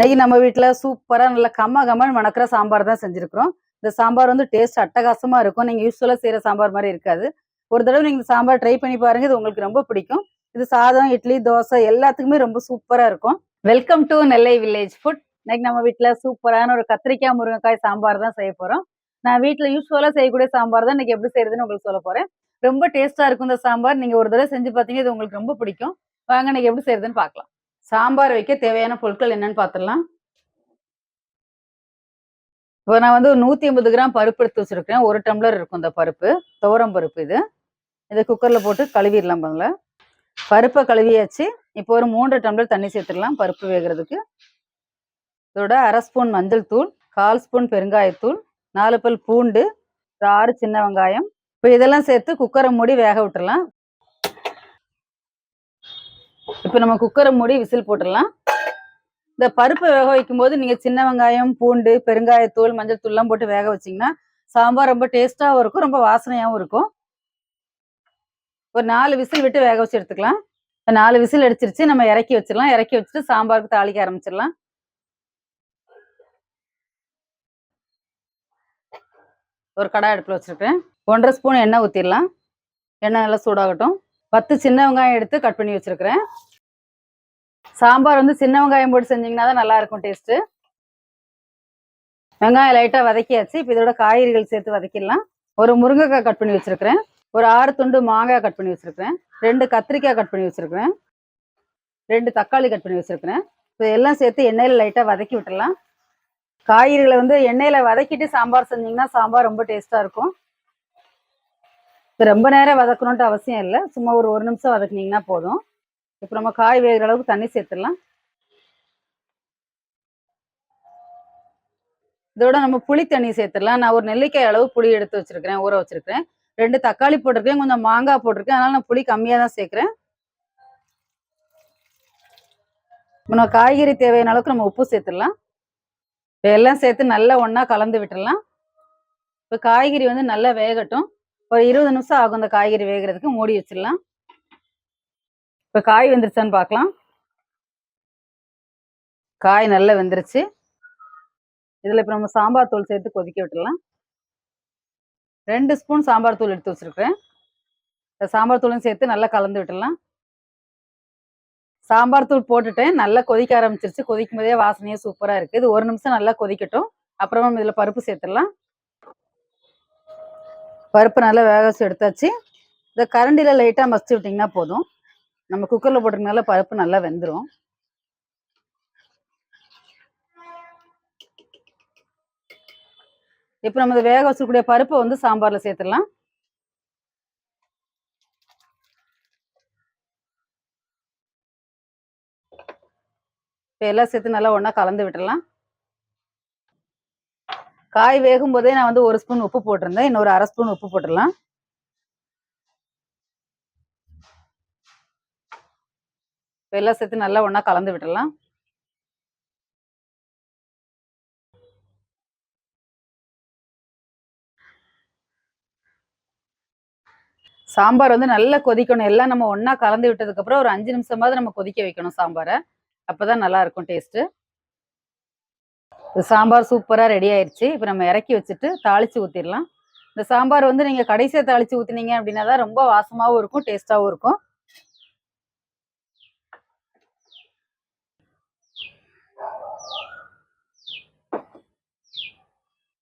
இன்னைக்கு நம்ம வீட்டில் சூப்பராக நல்ல கம்ம கம்மன் மணக்கிற சாம்பார் தான் செஞ்சுருக்கிறோம். இந்த சாம்பார் வந்து டேஸ்ட் அட்டகாசமா இருக்கும். நீங்கள் யூஸ்வலாக செய்கிற சாம்பார் மாதிரி இருக்காது. ஒரு தடவை நீங்கள் சாம்பார் ட்ரை பண்ணி பாருங்க இது உங்களுக்கு ரொம்ப பிடிக்கும். இது சாதம் இட்லி தோசை எல்லாத்துக்குமே ரொம்ப சூப்பராக இருக்கும். Welcome to Nellai village food இன்னைக்கு நம்ம வீட்டில் சூப்பரான ஒரு கத்திரிக்காய் முருங்கைக்காய் சாம்பார் தான் செய்ய போகிறோம் நான் வீட்டில் யூஸ்வலாக செய்யக்கூடிய சாம்பார் தான் இன்னைக்கு எப்படி செய்யறதுன்னு உங்களுக்கு சொல்ல போகிறேன் ரொம்ப டேஸ்ட்டாக இருக்கும் இந்த சாம்பார். நீங்கள் ஒரு தடவை செஞ்சு பார்த்தீங்க இது உங்களுக்கு ரொம்ப பிடிக்கும். வாங்க இன்னைக்கு எப்படி செய்யறதுன்னு பார்க்கலாம். சாம்பார் வைக்க தேவையான பொருட்கள் என்னன்னு பார்த்துடலாம் இப்போ நான் வந்து நூற்றி ஐம்பது கிராம் பருப்பு எடுத்து வச்சுருக்கேன். ஒரு டம்ளர் இருக்கும் இந்த பருப்பு. துவரம் பருப்பு இது. இதை குக்கரில் போட்டு கழுவிடலாம் முதல்ல பருப்பை கழுவியாச்சு. இப்போ ஒரு மூன்று டம்ளர் தண்ணி சேர்த்துடலாம் பருப்பு வேகிறதுக்கு. இதோட அரை ஸ்பூன் மஞ்சள் தூள் கால் ஸ்பூன் பெருங்காயத்தூள் நாலு பல் பூண்டு ஆறு சின்ன வெங்காயம். இப்போ இதெல்லாம் சேர்த்து குக்கரை மூடி வேக விட்டுடலாம். இப்போ நம்ம குக்கரை மூடி விசில் போட்டுடலாம். இந்த பருப்பை வேக வைக்கும் போது நீங்க சின்ன வெங்காயம் பூண்டு பெருங்காயத்தூள் மஞ்சள் தூள்லாம் போட்டு வேக வச்சீங்கன்னா சாம்பார் ரொம்ப டேஸ்டாகவும் இருக்கும் ரொம்ப வாசனையாகவும் இருக்கும். ஒரு நாலு விசில் விட்டு வேக வச்சு எடுத்துக்கலாம். இப்போ நாலு விசில் அடிச்சிருச்சு நம்ம இறக்கி வச்சிடலாம். இறக்கி வச்சுட்டு சாம்பாருக்கு தாளிக்க ஆரம்பிச்சிடலாம். ஒரு கடாய் அடுப்பில் வச்சுருக்கேன் ஒன்றரை ஸ்பூன் எண்ணெய் ஊற்றிடலாம் எண்ணெய் நல்லா சூடாகட்டும். பத்து சின்ன வெங்காயம் எடுத்து கட் பண்ணி வச்சிருக்கிறேன். சாம்பார் வந்து சின்ன வெங்காயம் போட்டு செஞ்சீங்கன்னா தான் நல்லா இருக்கும் டேஸ்ட்டு. வெங்காயம் லைட்டாக வதக்கியாச்சு. இப்போ இதோட காய்கறிகள் சேர்த்து வதக்கிடலாம். ஒரு முருங்கைக்காய் கட் பண்ணி வச்சுருக்கிறேன். ஒரு ஆறு துண்டு மாங்காய் கட் பண்ணி வச்சுருக்கிறேன். ரெண்டு கத்திரிக்காய் கட் பண்ணி வச்சுருக்கிறேன். ரெண்டு தக்காளி கட் பண்ணி வச்சுருக்கிறேன். இப்போ எல்லாம் சேர்த்து எண்ணெயில் லைட்டாக வதக்கி விட்டுடலாம். காய்கறிகளை வந்து எண்ணெயில் வதக்கிட்டு சாம்பார் செஞ்சீங்கன்னா சாம்பார் ரொம்ப டேஸ்ட்டாக இருக்கும். இப்போ ரொம்ப நேரம் வதக்கணுன்ட்டு அவசியம் இல்லை. சும்மா ஒரு ஒரு நிமிஷம் வதக்குனீங்கன்னா போதும். இப்போ நம்ம காய் வேகிற அளவுக்கு தண்ணி சேர்த்துடலாம். இதோட நம்ம புளி தண்ணி சேர்த்துடலாம். நான் ஒரு நெல்லிக்காய் அளவு புளி எடுத்து வச்சிருக்கிறேன் ஊற வச்சிருக்கிறேன். ரெண்டு தக்காளி போட்டிருக்கேன் கொஞ்சம் மாங்காய் போட்டிருக்கேன். அதனால நான் புளி கம்மியாக தான் சேர்க்குறேன். இப்போ நம்ம காய்கறி தேவையான அளவுக்கு நம்ம உப்பு சேர்த்துடலாம். இப்போ எல்லாம் சேர்த்து நல்லா ஒன்றா கலந்து விட்டுடலாம். இப்போ காய்கறி வந்து நல்லா வேகட்டும். ஒரு இருபது நிமிஷம் ஆகும் இந்த காய்கறி வேகிறதுக்கு மூடி வச்சிடலாம். இப்போ காய் வெந்துருச்சான்னு பார்க்கலாம் காய் நல்லா வெந்துருச்சு. இதில் இப்போ நம்ம சாம்பார் தூள் சேர்த்து கொதிக்க விட்டுடலாம் ரெண்டு ஸ்பூன் சாம்பார் தூள் எடுத்து வச்சிருக்கேன் இந்த சாம்பார் தூளும் சேர்த்து நல்லா கலந்து விட்டுடலாம் சாம்பார் தூள் போட்டுட்டேன். நல்லா கொதிக்க ஆரம்பிச்சிருச்சு. கொதிக்கும் போதே வாசனையே சூப்பராக இருக்குது இது ஒரு நிமிஷம் நல்லா கொதிக்கட்டும். அப்புறமா இதில் பருப்பு சேர்த்துடலாம். பருப்பு நல்லா வேக வச்சு எடுத்தாச்சு. இந்த கரண்டியில் லைட்டாக மசிச்சு விட்டிங்கன்னா போதும். நம்ம குக்கரில் போட்டிருக்கனால பருப்பு நல்லா வெந்துடும் இப்போ நம்ம இதை வேக வச்சிருக்கூடிய பருப்பை வந்து சாம்பாரில் சேர்த்துடலாம். இப்போ எல்லாம் சேர்த்து நல்லா ஒன்றா கலந்து விட்டுடலாம். காய் வேகும் போதே நான் வந்து ஒரு ஸ்பூன் உப்பு போட்டிருந்தேன். இன்னொரு அரை ஸ்பூன் உப்பு போட்டுடலாம். இப்போ எல்லாம் சேர்த்து நல்லா ஒன்றா கலந்து விடலாம் சாம்பார் வந்து நல்லா கொதிக்கணும். எல்லாம் நம்ம ஒன்றா கலந்து விட்டதுக்கப்புறம் ஒரு அஞ்சு நிமிஷமாவது நம்ம கொதிக்க வைக்கணும் சாம்பாரை. அப்போ தான் நல்லாயிருக்கும் டேஸ்ட்டு. சாம்பார் சூப்பராக ரெடி ஆயிடுச்சு இப்போ நம்ம இறக்கி வச்சுட்டு தாளித்து ஊற்றிடலாம் இந்த சாம்பார் வந்து நீங்கள் கடைசியாக தாளித்து ஊற்றினீங்க அப்படின்னா தான் ரொம்ப வாசமாகவும் இருக்கும் டேஸ்ட்டாகவும் இருக்கும்.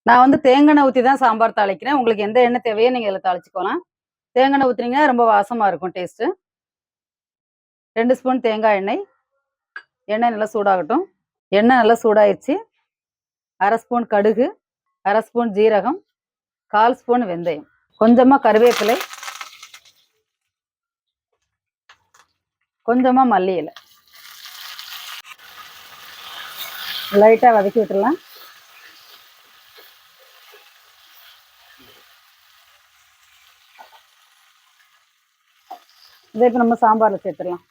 நான் வந்து தேங்காய் ஊற்றி தான் சாம்பார் தாளிக்கிறேன். உங்களுக்கு எந்த எண்ணெய் தேவையோ நீங்கள் இதில் தாளிச்சுக்கலாம் தேங்காய் ஊற்றுனீங்கன்னா ரொம்ப வாசமாக இருக்கும் டேஸ்ட்டு ரெண்டு ஸ்பூன் தேங்காய் எண்ணெய். எண்ணெய் நல்லா சூடாகட்டும். எண்ணெய் நல்லா சூடாயிடுச்சு அரை ஸ்பூன் கடுகு அரை ஸ்பூன் ஜீரகம் கால் ஸ்பூன் வெந்தயம். கொஞ்சமாக கருவேப்பிலை. கொஞ்சமாக மல்லி இலை லைட்டாக வதக்கி விட்டுடலாம். இதை இப்போ நம்ம சாம்பாரில் சேர்த்துடலாம்.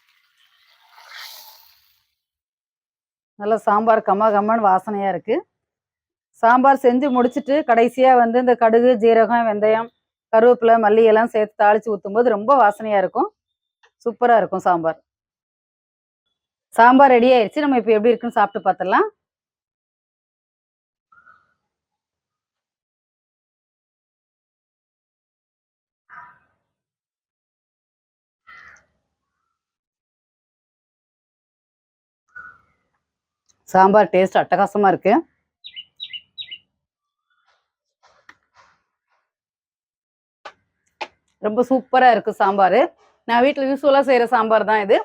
நல்லா சாம்பார் கம்மா கம்மன்னு வாசனையாக இருக்குது சாம்பார் செஞ்சு முடிச்சுட்டு கடைசியாக வந்து இந்த கடுகு ஜீரகம் வெந்தயம் கருவேப்பிலை மல்லி எல்லாம் சேர்த்து தாளித்து ஊற்றும்போது ரொம்ப வாசனையாக இருக்கும். சூப்பராக இருக்கும் சாம்பார். சாம்பார் ரெடி ஆயிடுச்சு நம்ம இப்போ எப்படி இருக்குன்னு சாப்பிட்டு பார்த்துடலாம் சாம்பார் டேஸ்ட் அட்டகாசமா இருக்கு. ரொம்ப சூப்பரா இருக்கு சாம்பார். நான் வீட்டில் யூஸ்ஃபுல்லாக செய்யற சாம்பார் தான் இது.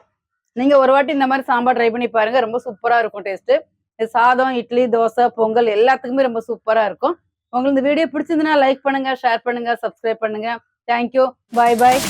நீங்க ஒரு வாட்டி இந்த மாதிரி சாம்பார் ட்ரை பண்ணி பாருங்க. ரொம்ப சூப்பரா இருக்கும் டேஸ்ட் இது சாதம் இட்லி தோசை பொங்கல் எல்லாத்துக்குமே ரொம்ப சூப்பராக இருக்கும். உங்களுக்கு இந்த வீடியோ பிடிச்சிருந்தனா லைக் பண்ணுங்க ஷேர் பண்ணுங்க சப்ஸ்கிரைப் பண்ணுங்க. Thank you bye bye